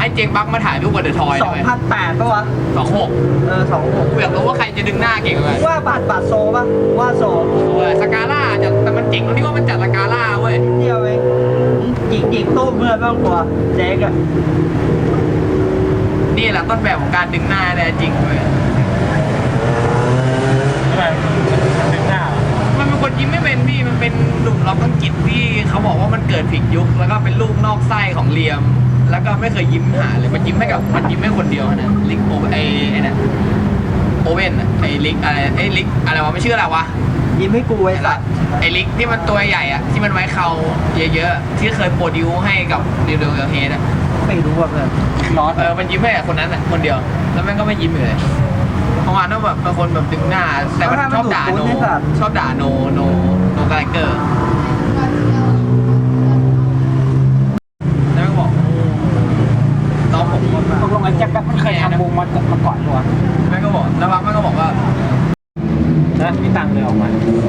ให้เจงบักมาถ่ายรูปกับเดอะทอยสองพันแปดปะวะสองหกเออสองหกกูอยากรู้ว่าใครจะดึงหน้าเก่งกว่ากันว่าบาทบาทโซปะว่าโซโอ้ยสกาล่าจะแต่มันเจ๋งตรงที่ว่ามันจัดสกาล่าเว้ยเดียวเองจิกจิกตู้เพื่อนบ้างกว่าเจ๊กอะนี่แหละต้นแบบของการดึงหน้าแท้จริงเว้ย ทำไมมันดึงหน้าเหรอ มันเป็นคนยิ้มไม่ เป็นพี่มันเป็นหนุ่มล็อกอังกฤษที่เขาบอกว่ามันเกิดผิดยุค แล้วก็เป็นลูกนอกไส้ของเลียม แล้วก็ไม่เคยยิ้มหาเลยมันยิ้มให้กับมันยิ้มให้คนเดียวนะลิกโอไอไอ้เนี่ยโอเว่นอะไอลิกอะไรไอลิกอะไรวะไม่ชื่ออะไรวะยิ้มให้กูไอ้สัตว์ไอลิกที่มันตัวใหญ่อะที่มันไว้เขาเยอะๆที่เคยโปรดิวให้กับเดลเดลเฮดอะไม่รู้ว่าเพื่อนร้อนเออมันยิ้มให้กับคนนั้นอะคนเดียว แล้วแม่งก็ไม่ยิ้มเลยเพราะว่านั่นแบบเป็นคนแบบดึงหน้า แต่มันชอบด่าโนชอบด่าโนโนโนกาแรคเกอร์แล้วแม่งบอกน้องผม ตกลงไอ้แจ็คแบบมันเคยทำวงมามาก่อนหรอแม่ก็บอกแล้วแม่ก็บอกว่านะมีตังค์เลยออกมา ก๋วยเตี๋ยว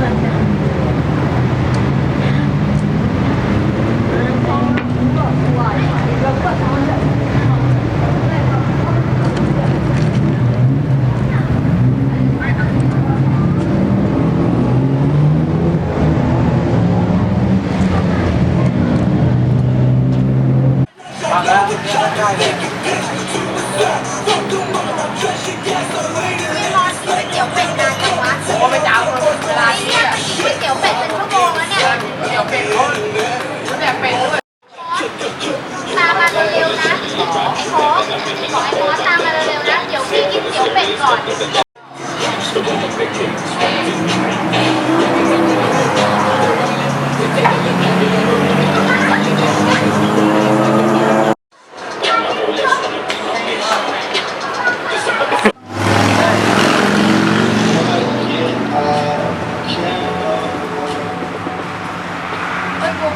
เป็ดนานจังวะ ผมว่าไปจ้าเวลานี้เนี่ยอะก๋วยเตี๋ยวเป็ดเป็นชั่วโมงแล้วเนี่ยเดี๋ยวเป็นคนแดกเป็นด้วยตามมาเร็วๆนะไอ้โค้กบอกไอ้โค้กตามมาเร็วๆนะ เดี๋ยวพี่กินเตี๋ยวเป็ดก่อนเ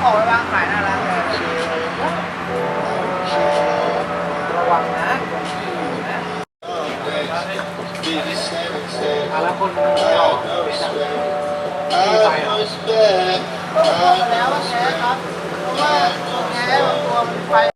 ฮ้ยกูขอไปวางขายหน้าร้านเลยระวังนะนะอะแล้วคนไม่ออกมีไฟเหรอบอกแล้วว่าแพ้ครับ เพราะว่า